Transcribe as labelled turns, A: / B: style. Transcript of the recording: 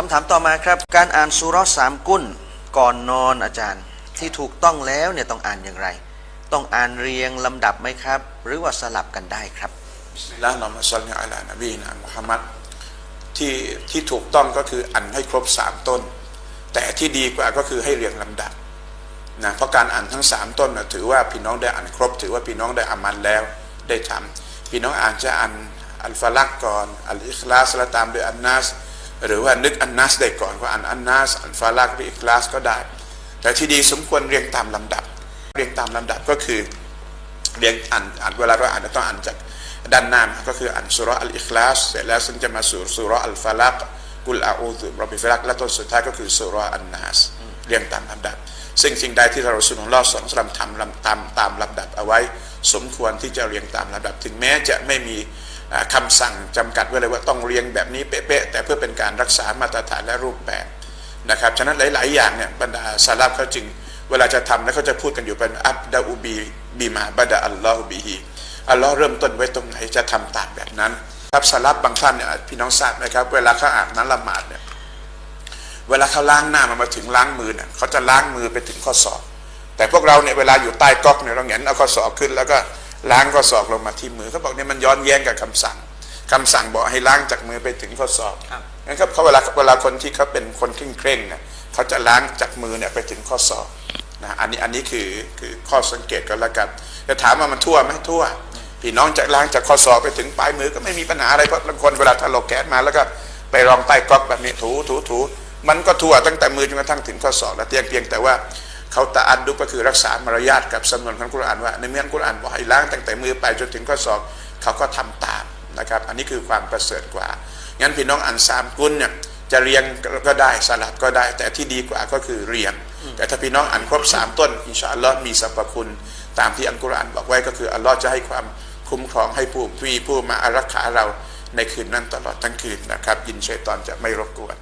A: คำถามต่อมาครับ การอ่านสุรสามกุนก่อนนอนอาจารย์ ที่ถูกต้องแล้วเนี่ยต้องอ่านอย่างไร ต้องอ่านเรียงลำดับไหมครับ หรือว่าสลับกันได้ครับ
B: และนอมัสลิอัลานบีนะมุฮัมมัดที่ที่ถูกต้องก็คืออันให้ครบสามต้น แต่ที่ดีกว่าก็คือให้เรียงลำดับนะเพราะการอ่านทั้งสามต้นนะถือว่าพี่น้องได้อ่านครบ ถือว่าพี่น้องได้อามันแล้วได้ทำพี่น้องอ่านจะอ่านอัลฟาลักก่อนอัลอิคลาสแล้วตามด้วยอันนัส หรือว่านึกอันนัสได้ก่อนก็อ่านอันนัสอัลฟาลักหรืออิคลาสก็ได้ แต่ที่ดีสมควรเรียงตามลำดับ เรียงตามลำดับก็คือเรียงอ่านอ่านเวลาเราอ่านเราต้องอ่านจากด้านหน้าก็คืออ่านสุรอัลอิคลาสเสร็จแล้วซึ่งจะมาสู่สุรอัลฟาลักกุลอาอูซุบรบิฟลักและต้นสุดท้ายก็คือสุรอันนาสเรียงตามลำดับ ซึ่งสิ่งใดที่เราสุนของลสองสลัมทำลำตามตามลำดับเอาไว้ สมควรที่จะเรียงตามลำดับ ถึงแม้จะไม่มี คำสั่งจำกัดไว้เลยว่าต้องเรียงแบบนี้เป๊ะๆแต่เพื่อเป็นการรักษามาตรฐานและรูปแบบนะครับฉะนั้นหลาย ๆ อย่างเนี่ยบรรดาซาลับเขาจึง เวลาจะทำแล้วเขาจะพูดกันอยู่เป็นอับดาอูบีบีมาบดาอัลลอฮฺบีฮีอัลลอฮ์เริ่มต้นไว้ตรงไหนจะทำตามแบบนั้นครับซาลับบางท่านเนี่ยพี่น้องทราบไหมครับเวลาเขาอาบน้ำละหมาดเนี่ยเวลาเขาล้างหน้ามันมาถึงล้างมือเนี่ยเขาจะล้างมือไปถึงข้อศอกแต่พวกเราเนี่ยเวลาอยู่ใต้ก๊อกเนี่ยเราเห็นเอาข้อศอกขึ้นแล้วก็ ล้างข้อศอกลงมาที่มือเขาบอกเนี่ยมันย้อนแย้งกับคำสั่งคำสั่งบอกให้ล้างจากมือไปถึงข้อศอก
A: ครับ
B: งั้นครับเขาเวลาเวลาคนที่เขาเป็นคนเคร่งเคร่งๆเนี่ยเขาจะล้างจากมือเนี่ยไปถึงข้อศอกนะอันนี้อันนี้คือคือข้อสังเกตก็แล้วกันจะถามว่ามันทั่วไหมทั่วพี่น้องจะล้างจากข้อศอกไปถึงปลายมือก็ไม่มีปัญหาอะไรเพราะบางคนเวลาถ้าเราแก๊สมาแล้วก็ไปรองใต้ก๊อกแบบนี้ถูถูถูมันก็ทั่วตั้งแต่มือจนกระทั่งถึงข้อศอกแล้วเพียงเพียงแต่ว่า เขาตะอันดุก็คือรักษามารยาทกับสำนวนของกุรอานว่า ในเมื่อกุรอานบอกให้ล้างตั้งแต่มือไปจนถึงข้อศอกเขาก็ทำตามนะครับ อันนี้คือความประเสริฐกว่า งั้นพี่น้องอ่านสามกุลเนี่ยจะเรียงก็ได้สลับก็ได้ แต่ที่ดีกว่าก็คือเรียง แต่ถ้าพี่น้องอ่านครบสามต้นอินชาอัลลอฮ์มีสรรพคุณ ตามที่อัลกุรอานบอกไว้ก็คืออัลลอฮ์จะให้ความคุ้มครองให้ผู้มีผู้มาอารักขาเราในคืนนั้นตลอดทั้งคืนนะครับ ยินชัยตอนจะไม่รบกวน